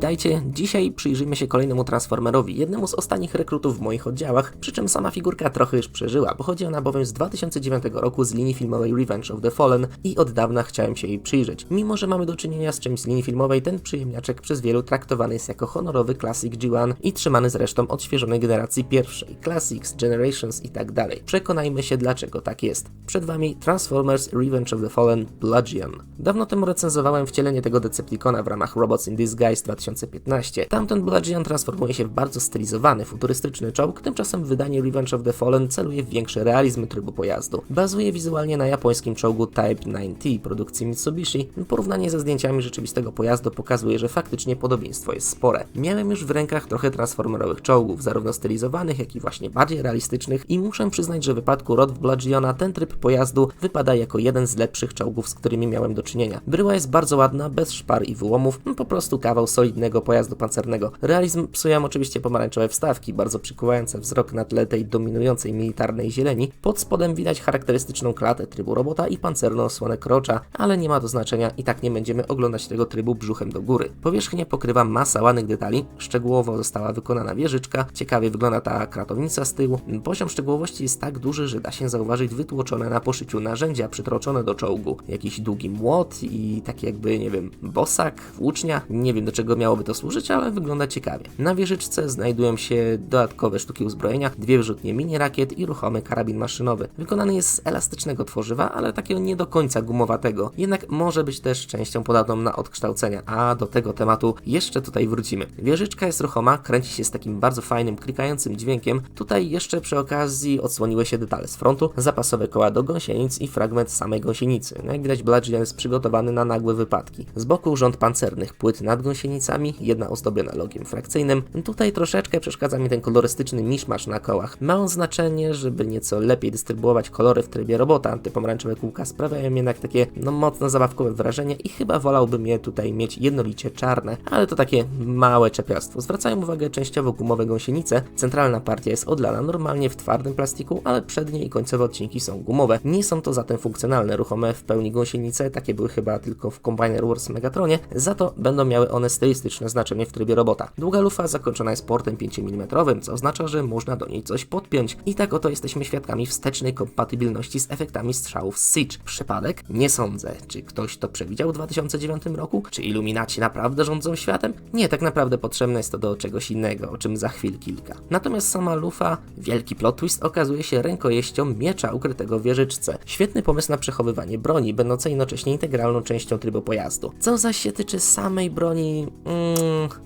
Witajcie, dzisiaj przyjrzyjmy się kolejnemu Transformerowi, jednemu z ostatnich rekrutów w moich oddziałach, przy czym sama figurka trochę już przeżyła, pochodzi ona bowiem z 2009 roku z linii filmowej Revenge of the Fallen i od dawna chciałem się jej przyjrzeć. Mimo, że mamy do czynienia z czymś z linii filmowej, ten przyjemniaczek przez wielu traktowany jest jako honorowy Classic G1 i trzymany zresztą odświeżonej generacji pierwszej, Classics, Generations i tak. Przekonajmy się dlaczego tak jest. Przed wami Transformers Revenge of the Fallen Bludgeon. Dawno temu recenzowałem wcielenie tego Decepticona w ramach Robots in Disguise 2015. Tamten Bludgeon transformuje się w bardzo stylizowany, futurystyczny czołg, tymczasem wydanie Revenge of the Fallen celuje w większy realizm trybu pojazdu. Bazuje wizualnie na japońskim czołgu Type 9T produkcji Mitsubishi. Porównanie ze zdjęciami rzeczywistego pojazdu pokazuje, że faktycznie podobieństwo jest spore. Miałem już w rękach trochę transformerowych czołgów, zarówno stylizowanych, jak i właśnie bardziej realistycznych i muszę przyznać, że w wypadku Rod Bludgeona ten tryb pojazdu wypada jako jeden z lepszych czołgów, z którymi miałem do czynienia. Bryła jest bardzo ładna, bez szpar i wyłomów, po prostu kawał pojazdu pancernego. Realizm psują oczywiście pomarańczowe wstawki, bardzo przykuwające wzrok na tle tej dominującej militarnej zieleni. Pod spodem widać charakterystyczną klatę trybu robota i pancerną osłonę krocza, ale nie ma to znaczenia i tak nie będziemy oglądać tego trybu brzuchem do góry. Powierzchnię pokrywa masa ładnych detali, szczegółowo została wykonana wieżyczka, ciekawie wygląda ta kratownica z tyłu. Poziom szczegółowości jest tak duży, że da się zauważyć wytłoczone na poszyciu narzędzia przytroczone do czołgu. Jakiś długi młot i taki jakby, nie wiem, bosak, włócznia. Nie wiem do czego miałoby to służyć, ale wygląda ciekawie. Na wieżyczce znajdują się dodatkowe sztuki uzbrojenia, dwie wyrzutnie mini rakiet i ruchomy karabin maszynowy. Wykonany jest z elastycznego tworzywa, ale takiego nie do końca gumowatego. Jednak może być też częścią podatną na odkształcenia, a do tego tematu jeszcze tutaj wrócimy. Wieżyczka jest ruchoma, kręci się z takim bardzo fajnym, klikającym dźwiękiem. Tutaj jeszcze przy okazji odsłoniły się detale z frontu, zapasowe koła do gąsienic i fragment samej gąsienicy. Jak widać Bludgeon jest przygotowany na nagłe wypadki. Z boku rząd pancernych płyt nad gąsienicami, jedna ozdobiona logiem frakcyjnym. Tutaj troszeczkę przeszkadza mi ten kolorystyczny miszmasz na kołach. Ma on znaczenie, żeby nieco lepiej dystrybuować kolory w trybie robota. Te pomarańczowe kółka sprawiają jednak takie no mocno zabawkowe wrażenie i chyba wolałbym je tutaj mieć jednolicie czarne, ale to takie małe czepiastwo. Zwracają uwagę częściowo gumowe gąsienice. Centralna partia jest odlana normalnie w twardym plastiku, ale przednie i końcowe odcinki są gumowe. Nie są to zatem funkcjonalne, ruchome w pełni gąsienice, takie były chyba tylko w Combiner Wars Megatronie, za to będą miały one stylistyczne znaczenie w trybie robota. Długa lufa zakończona jest portem 5 mm, co oznacza, że można do niej coś podpiąć. I tak oto jesteśmy świadkami wstecznej kompatybilności z efektami strzałów z Siege. Przypadek? Nie sądzę. Czy ktoś to przewidział w 2009 roku? Czy iluminaci naprawdę rządzą światem? Nie, tak naprawdę potrzebne jest to do czegoś innego, o czym za chwil kilka. Natomiast sama lufa, wielki plot twist, okazuje się rękojeścią miecza ukrytego w wieżyczce. Świetny pomysł na przechowywanie broni, będącej jednocześnie integralną częścią trybu pojazdu. Co zaś się tyczy samej broni,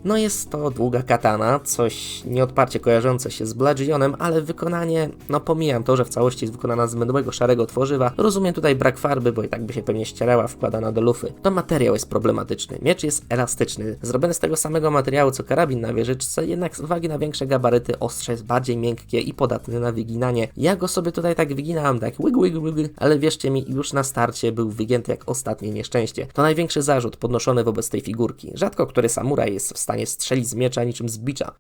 no jest to długa katana, coś nieodparcie kojarzące się z Bludgeonem, ale wykonanie, no pomijam to, że w całości jest wykonana z mydłego szarego tworzywa, rozumiem tutaj brak farby, bo i tak by się pewnie ścierała wkładana do lufy. To materiał jest problematyczny, miecz jest elastyczny, zrobiony z tego samego materiału co karabin na wieżyczce, jednak z uwagi na większe gabaryty ostrze jest bardziej miękkie i podatne na wyginanie. Ja go sobie tutaj tak wyginałem, tak wig, wig, wig, ale wierzcie mi, już na starcie był wygięty jak ostatnie nieszczęście. To największy zarzut podnoszony wobec tej figurki. Rzadko który samuraj jest w stanie strzelić z miecza niczym z bicza.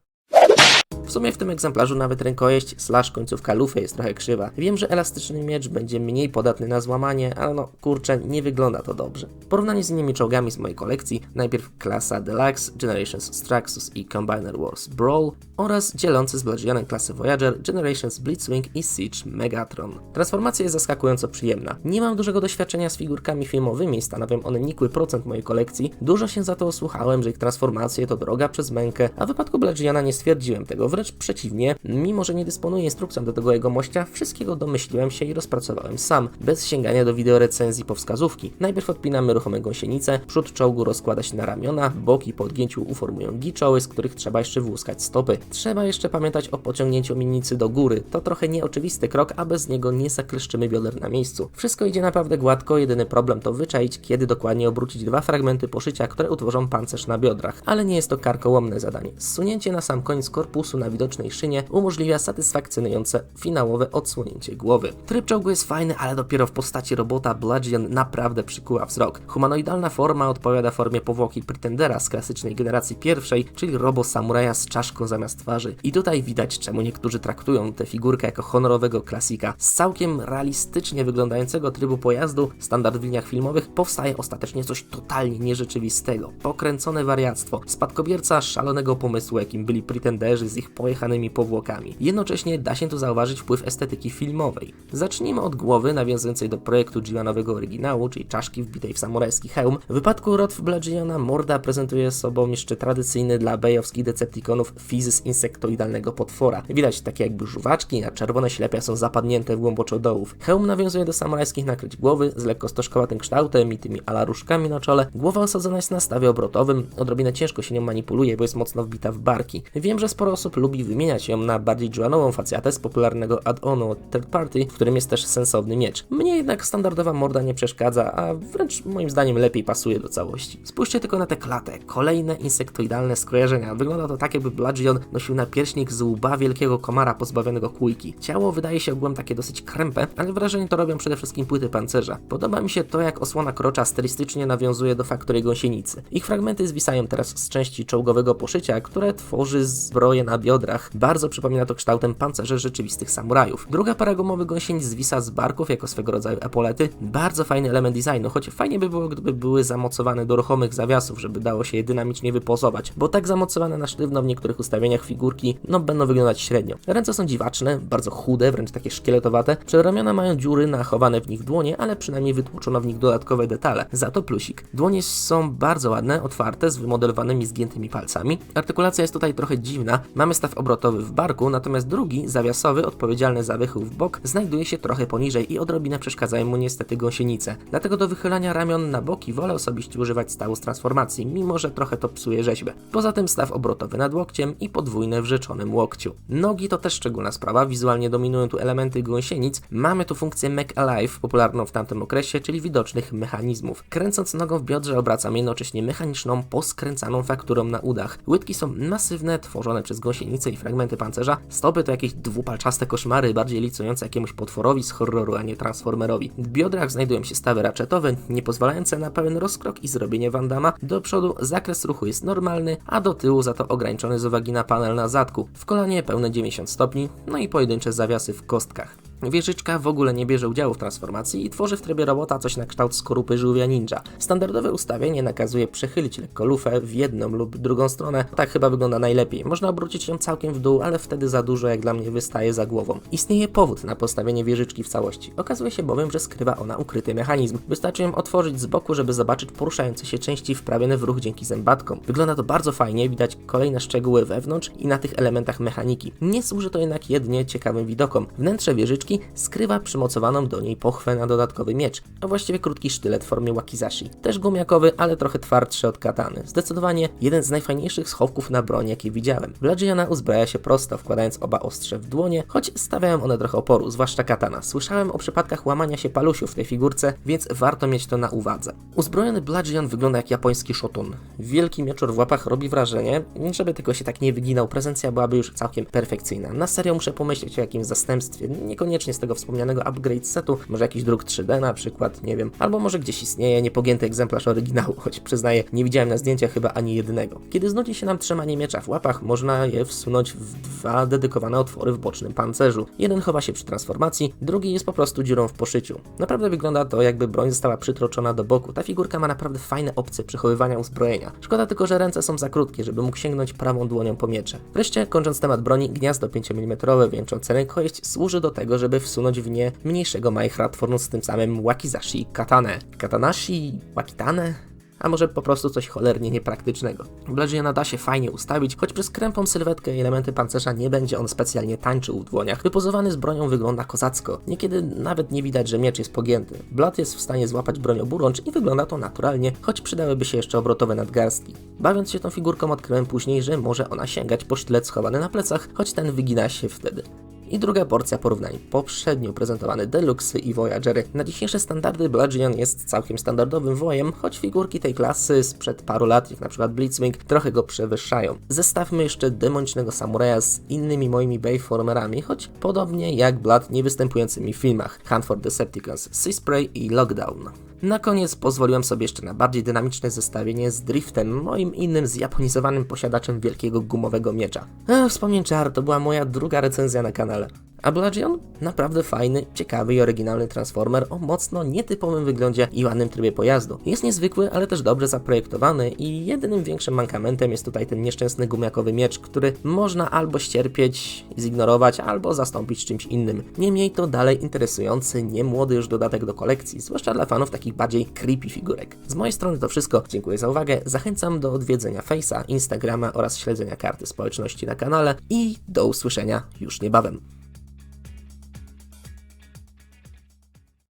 W sumie w tym egzemplarzu nawet rękojeść slash końcówka lufy jest trochę krzywa. Wiem, że elastyczny miecz będzie mniej podatny na złamanie, ale no kurczę, nie wygląda to dobrze. W porównaniu z innymi czołgami z mojej kolekcji, najpierw klasa Deluxe, Generations Straxus i Combiner Wars Brawl oraz dzielący z Bludgeonem klasy Voyager, Generations Blitzwing i Siege Megatron. Transformacja jest zaskakująco przyjemna. Nie mam dużego doświadczenia z figurkami filmowymi, stanowią one nikły procent mojej kolekcji. Dużo się za to osłuchałem, że ich transformacje to droga przez mękę, a w wypadku Bludgeona nie stwierdziłem tego, wręcz przeciwnie, mimo że nie dysponuję instrukcją do tego jego mościa, wszystkiego domyśliłem się i rozpracowałem sam, bez sięgania do wideorecenzji po wskazówki. Najpierw odpinamy ruchome gąsienice, przód czołgu rozkłada się na ramiona, boki po odgięciu uformują giczoły, z których trzeba jeszcze włuskać stopy. Trzeba jeszcze pamiętać o pociągnięciu minicy do góry, to trochę nieoczywisty krok, a bez niego nie zakleszczymy bioder na miejscu. Wszystko idzie naprawdę gładko, jedyny problem to wyczaić, kiedy dokładnie obrócić dwa fragmenty poszycia, które utworzą pancerz na biodrach, ale nie jest to karkołomne zadanie. Zsunięcie na sam koniec korpusu na widocznej szynie umożliwia satysfakcjonujące finałowe odsłonięcie głowy. Tryb czołgu jest fajny, ale dopiero w postaci robota Bludgeon naprawdę przykuła wzrok. Humanoidalna forma odpowiada formie powłoki Pretendera z klasycznej generacji pierwszej, czyli robo-samuraja z czaszką zamiast twarzy. I tutaj widać, czemu niektórzy traktują tę figurkę jako honorowego klasika. Z całkiem realistycznie wyglądającego trybu pojazdu, standard w liniach filmowych, powstaje ostatecznie coś totalnie nierzeczywistego. Pokręcone wariactwo, spadkobierca szalonego pomysłu, jakim byli Pretenderzy z ich pojechanymi powłokami. Jednocześnie da się tu zauważyć wpływ estetyki filmowej. Zacznijmy od głowy nawiązującej do projektu G-Manowego oryginału, czyli czaszki wbitej w samurajski hełm. W wypadku Rodf Bludgeona morda prezentuje sobą jeszcze tradycyjny dla bejowskich Decepticonów fizys insektoidalnego potwora. Widać takie jakby żuwaczki, a czerwone ślepia są zapadnięte w głęboczo dołów. Hełm nawiązuje do samurajskich nakryć głowy z lekko stożkowatym kształtem i tymi alaruszkami na czole. Głowa osadzona jest na stawie obrotowym, odrobinę ciężko się nią manipuluje, bo jest mocno wbita w barki. Wiem, że sporo osób lubi wymieniać ją na bardziej juanową facjatę z popularnego add-onu od Third Party, w którym jest też sensowny miecz. Mnie jednak standardowa morda nie przeszkadza, a wręcz moim zdaniem lepiej pasuje do całości. Spójrzcie tylko na tę klatę. Kolejne insektoidalne skojarzenia. Wygląda to tak, jakby Bludgeon nosił napierśnik z łba wielkiego komara pozbawionego kujki. Ciało wydaje się ogółem takie dosyć krępe, ale wrażenie to robią przede wszystkim płyty pancerza. Podoba mi się to, jak osłona krocza stylistycznie nawiązuje do faktory gąsienicy. Ich fragmenty zwisają teraz z części czołgowego poszycia, które tworzy zbroję na biodrach. Bardzo przypomina to kształtem pancerzy rzeczywistych samurajów. Druga para gumowych gąsienic zwisa z barków jako swego rodzaju epolety. Bardzo fajny element designu, choć fajnie by było, gdyby były zamocowane do ruchomych zawiasów, żeby dało się je dynamicznie wypozować, bo tak zamocowane na sztywno w niektórych ustawieniach figurki, no będą wyglądać średnio. Ręce są dziwaczne, bardzo chude, wręcz takie szkieletowate. Przedramiona mają dziury nachowane w nich dłonie, ale przynajmniej wytłoczono w nich dodatkowe detale. Za to plusik. Dłonie są bardzo ładne, otwarte, z wymodelowanymi zgiętymi palcami. Artykulacja jest tutaj trochę dziwna. Mamy staw obrotowy w barku, natomiast drugi, zawiasowy, odpowiedzialny za wychył w bok, znajduje się trochę poniżej i odrobinę przeszkadzają mu niestety gąsienice. Dlatego do wychylania ramion na boki wolę osobiście używać stawu z transformacji, mimo że trochę to psuje rzeźbę. Poza tym staw obrotowy nad łokciem i podwójne w rzeczonym łokciu. Nogi to też szczególna sprawa, wizualnie dominują tu elementy gąsienic. Mamy tu funkcję Make Alive, popularną w tamtym okresie, czyli widocznych mechanizmów. Kręcąc nogą w biodrze obracam jednocześnie mechaniczną, poskręcaną fakturą na udach. Łydki są masywne, tworzone przez gąsienice i fragmenty pancerza. Stopy to jakieś dwupalczaste koszmary, bardziej licujące jakiemuś potworowi z horroru, a nie transformerowi. W biodrach znajdują się stawy raczetowe, nie pozwalające na pełen rozkrok i zrobienie wandama. Do przodu zakres ruchu jest normalny, a do tyłu za to ograniczony z uwagi na panel na zadku. W kolanie pełne 90 stopni, no i pojedyncze zawiasy w kostkach. Wieżyczka w ogóle nie bierze udziału w transformacji i tworzy w trybie robota coś na kształt skorupy żółwia ninja. Standardowe ustawienie nakazuje przechylić lekko lufę w jedną lub drugą stronę. Tak chyba wygląda najlepiej. Można obrócić ją całkiem w dół, ale wtedy za dużo jak dla mnie wystaje za głową. Istnieje powód na postawienie wieżyczki w całości. Okazuje się bowiem, że skrywa ona ukryty mechanizm. Wystarczy ją otworzyć z boku, żeby zobaczyć poruszające się części wprawione w ruch dzięki zębatkom. Wygląda to bardzo fajnie, widać kolejne szczegóły wewnątrz i na tych elementach mechaniki. Nie służy to jednak jedynie ciekawym widokom. Wnętrze wieżyczki skrywa przymocowaną do niej pochwę na dodatkowy miecz, a właściwie krótki sztylet w formie wakizashi. Też gumiakowy, ale trochę twardszy od katany. Zdecydowanie jeden z najfajniejszych schowków na broń, jakie widziałem. Bludgeona uzbraja się prosto, wkładając oba ostrze w dłonie, choć stawiają one trochę oporu, zwłaszcza katana. Słyszałem o przypadkach łamania się palusiów w tej figurce, więc warto mieć to na uwadze. Uzbrojony Bludgeon wygląda jak japoński shotun. Wielki mieczor w łapach robi wrażenie, żeby tylko się tak nie wyginał, prezencja byłaby już całkiem perfekcyjna. Na serio muszę pomyśleć o jakimś zastępstwie, niekoniecznie z tego wspomnianego upgrade setu, może jakiś druk 3D na przykład, nie wiem, albo może gdzieś istnieje niepogięty egzemplarz oryginału, choć przyznaję, nie widziałem na zdjęciach chyba ani jednego. Kiedy znudzi się nam trzymanie miecza w łapach, można je wsunąć w dwa dedykowane otwory w bocznym pancerzu. Jeden chowa się przy transformacji, drugi jest po prostu dziurą w poszyciu. Naprawdę wygląda to, jakby broń została przytroczona do boku. Ta figurka ma naprawdę fajne opcje przechowywania uzbrojenia. Szkoda tylko, że ręce są za krótkie, żeby mógł sięgnąć prawą dłonią po miecze. Wreszcie, kończąc temat broni, gniazdo 5 mm wieńczące rękojeść służy do tego, żeby wsunąć w nie mniejszego Minecraft, tworząc tym samym Wakizashi Katane. Katanashi? Wakitane? a może po prostu coś cholernie niepraktycznego. Bludgeona da się fajnie ustawić, choć przez krępą sylwetkę i elementy pancerza nie będzie on specjalnie tańczył w dłoniach. Wypozowany z bronią wygląda kozacko. Niekiedy nawet nie widać, że miecz jest pogięty. Blood jest w stanie złapać broń oburącz i wygląda to naturalnie, choć przydałyby się jeszcze obrotowe nadgarstki. Bawiąc się tą figurką odkryłem później, że może ona sięgać po sztylet schowany na plecach, choć ten wygina się wtedy. I druga porcja porównań. Poprzednio prezentowany Deluxe i Voyagery. Na dzisiejsze standardy Bludgeon jest całkiem standardowym wojem, choć figurki tej klasy sprzed paru lat, jak na przykład Blitzwing, trochę go przewyższają. Zestawmy jeszcze demonicznego samuraja z innymi moimi Bayformerami, choć podobnie jak Blood nie występującymi w filmach Hunt for Decepticons, Sea Spray i Lockdown. Na koniec pozwoliłem sobie jeszcze na bardziej dynamiczne zestawienie z Driftem, moim innym zjaponizowanym posiadaczem wielkiego gumowego miecza. Ech, wspomnień czar, to była moja druga recenzja na kanale. A Bludgeon? Naprawdę fajny, ciekawy i oryginalny Transformer o mocno nietypowym wyglądzie i ładnym trybie pojazdu. Jest niezwykły, ale też dobrze zaprojektowany i jedynym większym mankamentem jest tutaj ten nieszczęsny gumiakowy miecz, który można albo ścierpieć, zignorować, albo zastąpić czymś innym. Niemniej to dalej interesujący, niemłody już dodatek do kolekcji, zwłaszcza dla fanów takich bardziej creepy figurek. Z mojej strony to wszystko, dziękuję za uwagę, zachęcam do odwiedzenia Face'a, Instagrama oraz śledzenia karty społeczności na kanale i do usłyszenia już niebawem.